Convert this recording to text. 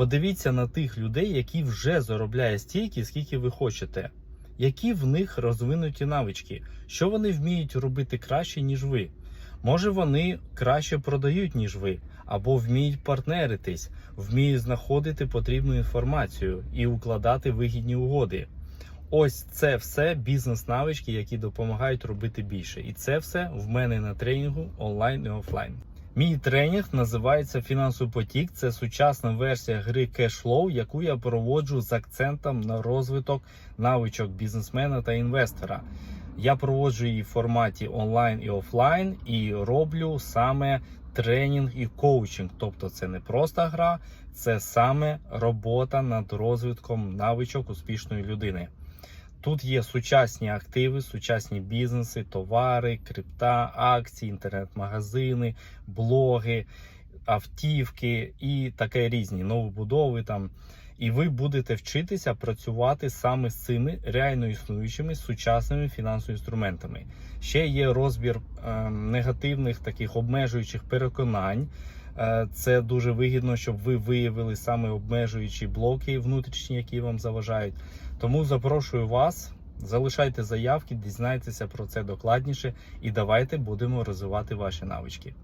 Подивіться на тих людей, які вже заробляють стільки, скільки ви хочете. Які в них розвинуті навички, що вони вміють робити краще, ніж ви. Може, вони краще продають, ніж ви, або вміють партнеритись, вміють знаходити потрібну інформацію і укладати вигідні угоди. Ось це все бізнес-навички, які допомагають робити більше. І це все в мене на тренінгу онлайн і офлайн. Мій тренінг називається Фінансовий потік. Це сучасна версія гри Cashflow, яку я проводжу з акцентом на розвиток навичок бізнесмена та інвестора. Я проводжу її в форматі онлайн і офлайн і роблю саме тренінг і коучинг. Тобто це не просто гра, це саме робота над розвитком навичок успішної людини. Тут є сучасні активи, сучасні бізнеси, товари, крипта, акції, інтернет-магазини, блоги, автівки і таке різні новобудови там. І ви будете вчитися працювати саме з цими реально існуючими сучасними фінансовими інструментами. Ще є розбір е, негативних таких обмежуючих переконань. Е, Це дуже вигідно, щоб ви виявили саме обмежуючі блоки внутрішні, які вам заважають. Тому запрошую вас, залишайте заявки, дізнайтеся про це докладніше, і давайте будемо розвивати ваші навички.